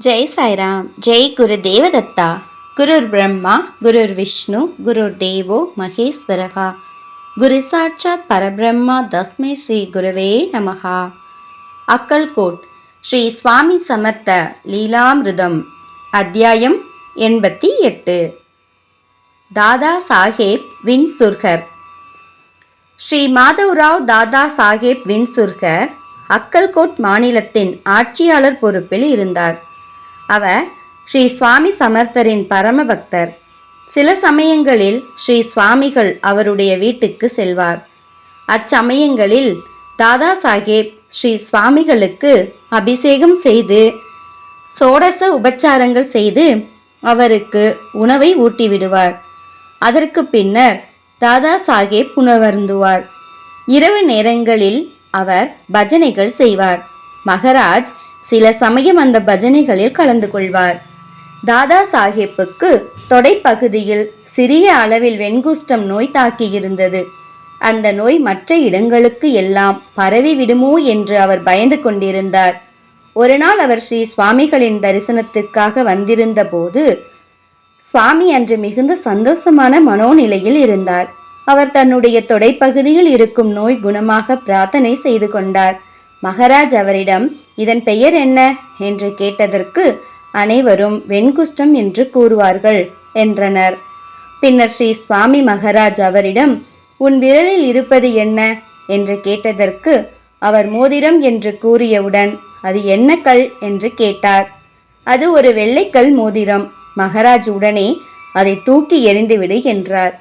ஜெய் சாய்ராம் ஜெய் குரு தேவதத்தா குருர் பிரம்மா குருர் விஷ்ணு குருர் தேவோ மகேஸ்வரகா. குரு சாட்சாத் பரபிரம்மா தஸ்மை ஸ்ரீ குருவே நமகா அக்கல்கோட் ஸ்ரீ சுவாமி சமர்த்த லீலாமிருதம் அத்தியாயம் எண்பத்தி எட்டு. தாதா சாஹேப் வின்சுர்கர். ஸ்ரீ மாதவ்ராவ் தாதா சாஹேப் வின்சுர்கர் அக்கல்கோட் மாநிலத்தின் ஆட்சியாளர் பொறுப்பில் இருந்தார். அவர் ஸ்ரீ சுவாமி சமர்த்தரின் பரம பக்தர் சில சமயங்களில் ஸ்ரீ சுவாமிகள் அவருடைய வீட்டுக்கு செல்வார். அச்சமயங்களில் தாதா சாஹேப் ஸ்ரீ சுவாமிகளுக்கு அபிஷேகம் செய்து சோடச உபச்சாரங்கள் செய்து அவருக்கு உணவை ஊட்டிவிடுவார். அதற்கு பின்னர் தாதா சாஹேப் உணவருந்துவார் இரவு நேரங்களில் அவர் பஜனைகள் செய்வார். மகராஜ் சில சமயம் அந்த பஜனைகளில் கலந்து கொள்வார். தாதா சாஹேப்புக்கு தொடைப்பகுதியில் சிறிய அளவில் வெண்குஷ்டம் நோய் தாக்கியிருந்தது. அந்த நோய் மற்ற இடங்களுக்கு எல்லாம் பரவி விடுமோ என்று அவர் பயந்து கொண்டிருந்தார். ஒரு நாள் அவர் ஸ்ரீ சுவாமிகளின் தரிசனத்திற்காக வந்திருந்த போது சுவாமி அன்று மிகுந்த சந்தோஷமான மனோநிலையில் இருந்தார். அவர் தன்னுடைய தொடைப்பகுதியில் இருக்கும் நோய் குணமாக பிரார்த்தனை செய்து கொண்டார். மகராஜ் அவரிடம் இதன் பெயர் என்ன? என்று கேட்டதற்கு அனைவரும் வெண்குஷ்டம் என்று கூறுவார்கள் என்றனர். பின்னர் ஸ்ரீ சுவாமி மகராஜ் அவரிடம் உன் விரலில் இருப்பது என்ன? என்று கேட்டதற்கு அவர் மோதிரம் என்று கூறியவுடன் அது என்ன கல்? என்று கேட்டார். அது ஒரு வெள்ளைக்கல் மோதிரம் மகராஜ் உடனே அதை தூக்கி எறிந்துவிடு என்றார்.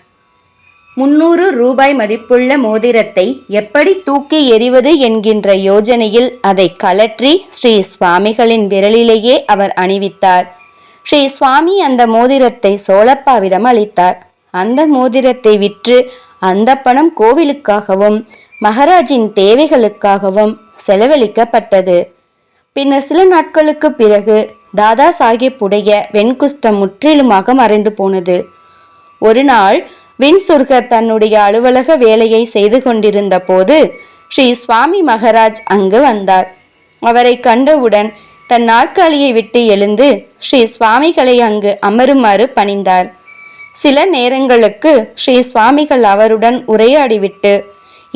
முன்னூறு ரூபாய் மதிப்புள்ள மோதிரத்தை எப்படி தூக்கி எறிவது என்கின்ற யோஜனையில் அதை கலற்றி ஸ்ரீ சுவாமிகளின் விரலிலேயே அவர் அணிவித்தார். ஸ்ரீ சுவாமி அந்த மோதிரத்தை சோழப்பாவிடம் அளித்தார். அந்த மோதிரத்தை விற்று அந்த பணம் கோவிலுக்காகவும் மகாராஜின் தேவைகளுக்காகவும் செலவழிக்கப்பட்டது. பின்னர் சில நாட்களுக்கு பிறகு தாதா சாஹிப் உடைய வெண்குஷ்டம் முற்றிலுமாக மறைந்து போனது. ஒரு நாள் வின்சுர்கர் தன்னுடைய அலுவலக வேலையை செய்து கொண்டிருந்த போது ஸ்ரீ சுவாமி மகராஜ் அங்கு வந்தார். அவரை கண்டவுடன் தன் நாற்காலியை விட்டு எழுந்து ஸ்ரீ சுவாமிகளை அங்கு அமருமாறு பணிந்தார். சில நேரங்களுக்கு ஸ்ரீ சுவாமிகள் அவருடன் உரையாடிவிட்டு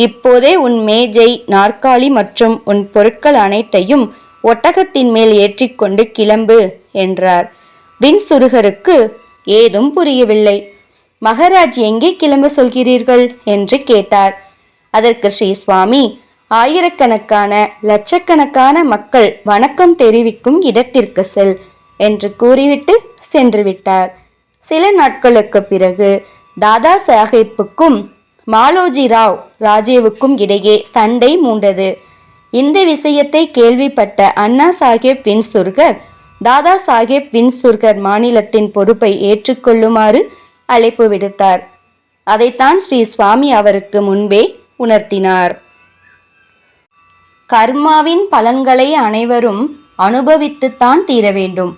இப்போதே உன் மேஜை நாற்காலி மற்றும் உன் பொருட்கள் அனைத்தையும் ஒட்டகத்தின் மேல் ஏற்றிக்கொண்டு கிளம்பு என்றார். வின்சுருகருக்கு ஏதும் புரியவில்லை. மகாராஜ் எங்கே கிளம்ப சொல்கிறீர்கள்? என்று கேட்டார். அதற்கு ஸ்ரீ சுவாமி ஆயிரக்கணக்கான லட்சக்கணக்கான மக்கள் வணக்கம் தெரிவிக்கும் இடத்திற்கு செல் என்று கூறிவிட்டு சென்று விட்டார். சில நாட்களுக்கு பிறகு தாதா சாஹிப்புக்கும் மாலோஜி ராவ் ராஜேவுக்கும் இடையே சண்டை மூண்டது. இந்த விஷயத்தை கேள்விப்பட்ட அண்ணா சாஹேப் வின்சுர்கர் தாதா சாஹேப் வின்சுர்கர் மாநிலத்தின் பொறுப்பை ஏற்றுக்கொள்ளுமாறு அழைப்பு விடுத்தார். அதைத்தான் ஸ்ரீ சுவாமி அவருக்கு முன்பே உணர்த்தினார். கர்மாவின் பலன்களை அனைவரும் அனுபவித்துத்தான் தீர வேண்டும்.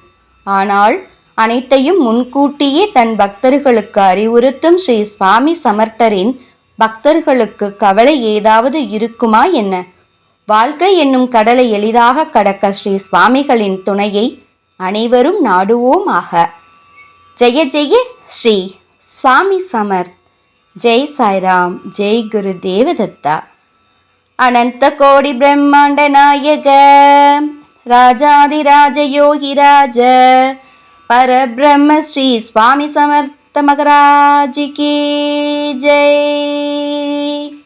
ஆனால் அனைத்தையும் முன்கூட்டியே தன் பக்தர்களுக்கு அறிவுறுத்தும் ஸ்ரீ சுவாமி சமர்த்தரின் பக்தர்களுக்கு கவலை ஏதாவது இருக்குமா என்ன? வாழ்க்கை என்னும் கடலை எளிதாக கடக்க ஸ்ரீ சுவாமிகளின் துணையை அனைவரும் நாடுவோமாக. ஜெய ஜெய ஸ்ரீ. சுவாமி சமர்த் ஜெய் சாய்ராம் ஜெய் குரு தேவதத்தா. அனந்த கோடி பிரம்மாண்ட நாயக. ராஜாதிராஜ யோகிராஜ பரபிரம்ம ஸ்ரீ சுவாமி சமர்த்த மகராஜி ஜெய்.